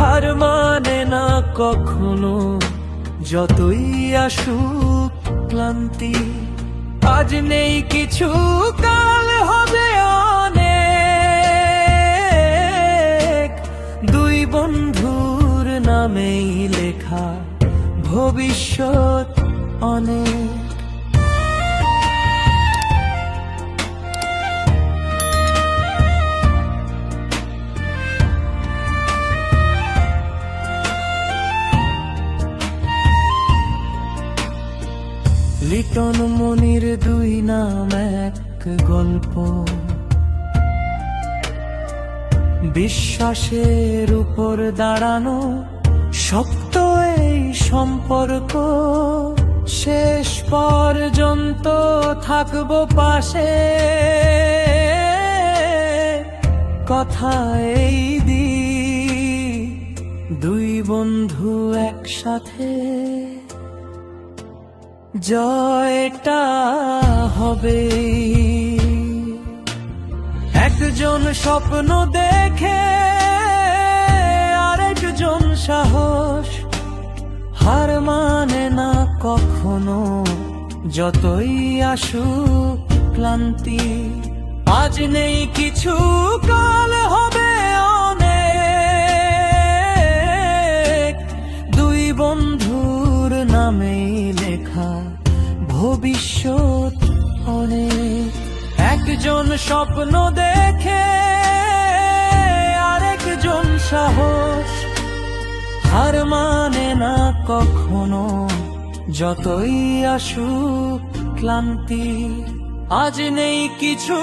হার মানে না কখনো, যতই আসুক ক্লান্তি, আজ নেই কিছু, কাল হবে অনেক। দুই বন্ধুর নামেই লেখা ভবিষ্যৎ অনেক। লিটন মনির দুই নাম, এক গল্প। বিশ্বাসের উপর দাঁড়ানো শক্ত এই সম্পর্ক। শেষ পর্যন্ত থাকব পাশে। কথা এই দি দুই বন্ধু একসাথে। জয়টা হবে একজন স্বপ্ন দেখে আরেকজন সাহস, হার মানে না কখনো যতই আসুক ক্লান্তি। আজ নেই কিছু, কাল হবে লেখা, ভবিষ্যৎ অনেক। একজন স্বপ্ন দেখে, আরেকজন সাহস। হার মানে না কখনো, যতই আসুক ক্লান্তি। আজ নেই কিছু